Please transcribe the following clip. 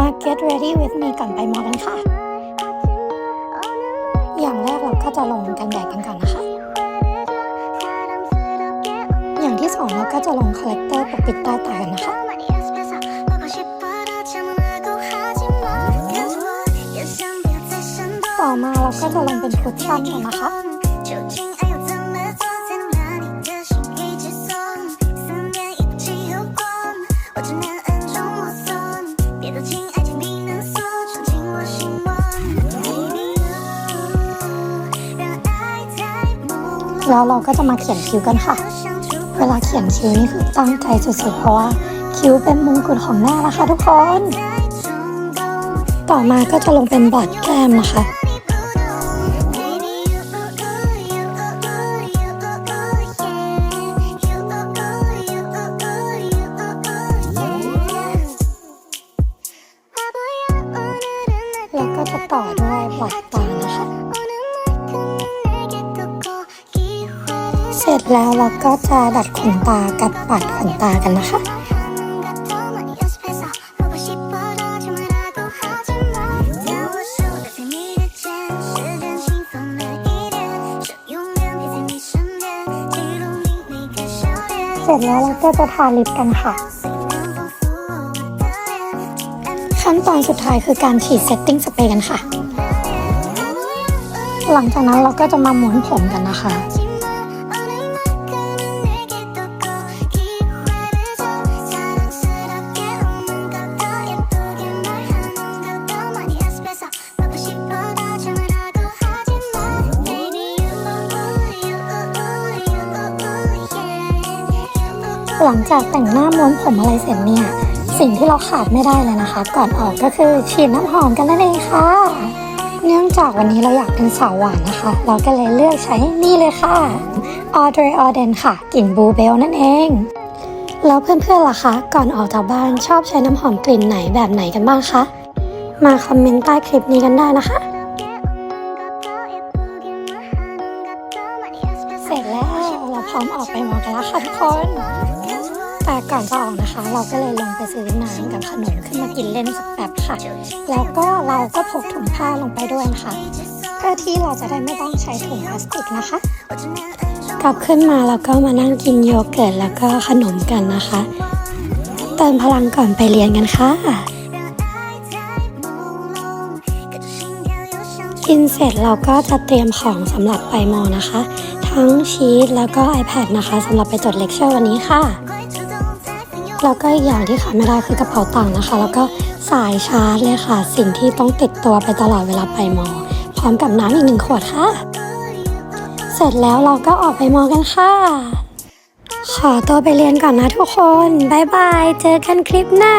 มา get ready with me ก่อนไปมอกันค่ะ อย่างแรกเราก็จะลงกันแดดกันก่อนนะคะ อย่างที่สองเราก็จะลงคอลเลกเตอร์ปกปิดใต้ตากันนะคะ ต่อมาเราก็จะลงเป็นคุชชั่นกันนะคะ แล้วเราก็จะมาเขียนคิ้วกันค่ะ เวลาเขียนคิ้วนี่คือตั้งใจสุดๆ เพราะว่าคิ้วเป็นมงกุฎของหน้านะคะทุกคน ต่อมาก็จะลงเป็นบอดแก้มนะคะแล้วก็จะต่อด้วยบอดตานะคะ เสร็จแล้วเราก็จะดัดขนตากับปัดขนตากันนะคะเสร็จแล้วเราก็จะทาลิปกันค่ะ ขั้นตอนสุดท้ายคือการฉีดเซตติ้งสเปรย์กันค่ะ หลังจากนั้นเราก็จะมาหม้วนผมกันนะคะ หลังจากแต่งหน้าม้วนผมอะไรเสร็จเนี่ย สิ่งที่เราขาดไม่ได้เลยนะคะ ก่อนออกก็คือฉีดน้ำหอมกันนั่นเองค่ะ เนื่องจากวันนี้เราอยากเป็นสาวหวานนะคะ เราก็เลยเลือกใช้นี่เลยค่ะ Audrey Auden ค่ะกลิ่นบูเบลนั่นเองแล้วเพื่อนๆล่ะคะ ก่อนออกจากบ้านชอบใช้น้ำหอมกลิ่นไหนแบบไหนกันบ้างคะ มาคอมเมนต์ใต้คลิปนี้กันได้นะคะ เสร็จแล้ว พร้อมออกไปมอกันแล้วค่ะทุกคน แต่ก่อนจะออกนะคะ เราก็เลยลงไปซื้อน้ำกับขนมขึ้นมากินเล่นสักแบบค่ะ แล้วก็เราก็พกถุงผ้าลงไปด้วยนะคะเพื่อที่เราจะได้ไม่ต้องใช้ถุงพลาสติกนะคะ กลับขึ้นมาแล้วก็มานั่งกินโยเกิร์ตแล้วก็ขนมกันนะคะ เติมพลังก่อนไปเรียนกันค่ะ กินเสร็จเราก็จะเตรียมของสำหรับไปมอนะคะ ทั้งชีตแล้วก็ iPad นะคะสำหรับไปจดเลคเชอร์วันนี้ค่ะแล้วก็อีกอย่างที่ขาดไม่ได้คือกระเป๋าตังค์นะคะ แล้วก็สายชาร์จเลยค่ะ สิ่งที่ต้องติดตัวไปตลอดเวลาไปมอ พร้อมกับน้ำอีกหนึ่งขวดค่ะ เสร็จแล้วเราก็ออกไปมอกันค่ะ ขอตัวไปเรียนก่อนนะทุกคน บ๊ายบาย เจอกันคลิปหน้า